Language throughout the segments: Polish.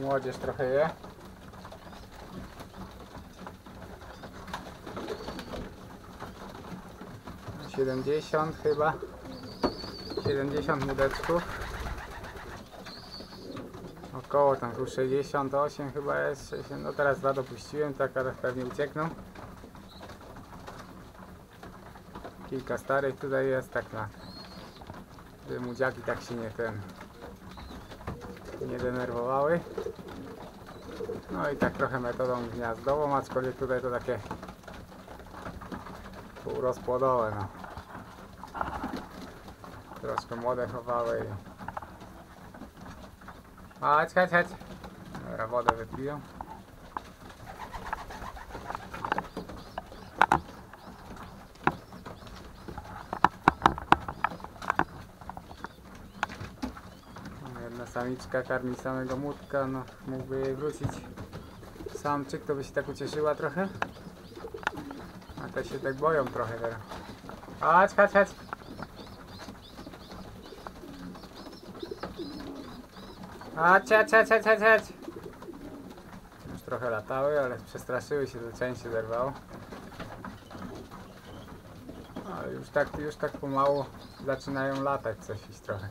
Młodzież trochę je. Siedemdziesiąt chyba. Siedemdziesiąt młodeczków. Około tam tu 68 chyba jest. 60. No teraz dwa dopuściłem, tak ale pewnie uciekną. Kilka starych tutaj jest, tak na żeby młodziaki tak się nie ten nie denerwowały. No i tak trochę metodą gniazdową, aczkolwiek tutaj to takie półrozpłodowe no. Troszkę młode chowały i... Chodź, chodź, chodź. Dobra, wodę wypiją. Samiczka karmi samego młódka, no mógłby jej wrócić samczyk, to by się tak ucieszyła trochę. A te się tak boją trochę teraz. Chodź, chodź, chodź. Chodź, chodź, chodź, chodź, chodź. Już trochę latały, ale przestraszyły się, to część się zerwało. Ale już tak, już tak pomału zaczynają latać coś iść trochę.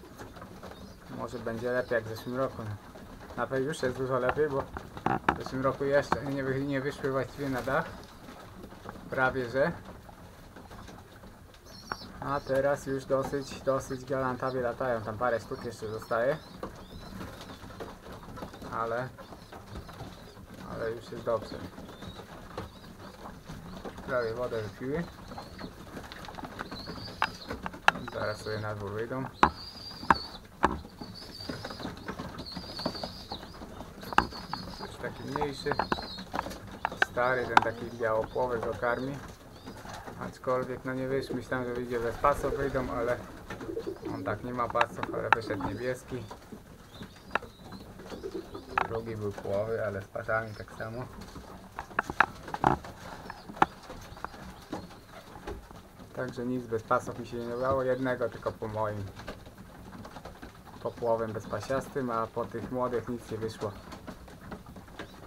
Może będzie lepiej jak w zeszłym roku. Na pewno już jest dużo lepiej, bo w zeszłym roku jeszcze nie, nie wyszły właściwie na dach. Prawie że. A teraz już dosyć, dosyć galantawie latają. Tam parę sztuk jeszcze zostaje. Ale, ale już jest dobrze. Prawie wodę wypiły. Zaraz sobie na dwór wyjdą. Już taki mniejszy. Stary, ten taki białopłowy go karmi. Aczkolwiek no nie wiesz, myślałem, że wyjdzie bez pasów wyjdą, ale on tak nie ma pasów, ale wyszedł niebieski. Drugi był połowy, ale z pasami tak samo. Także nic bez pasów mi się nie udało, jednego tylko po moim popłowem bezpasiastym, a po tych młodych nic nie wyszło.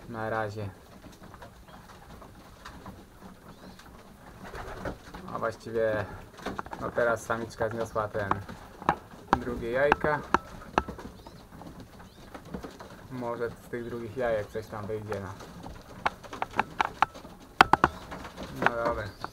Na razie. A właściwie no teraz samiczka zniosła ten drugie jajka. Może z tych drugich jajek coś tam wyjdzie. No, no dobra.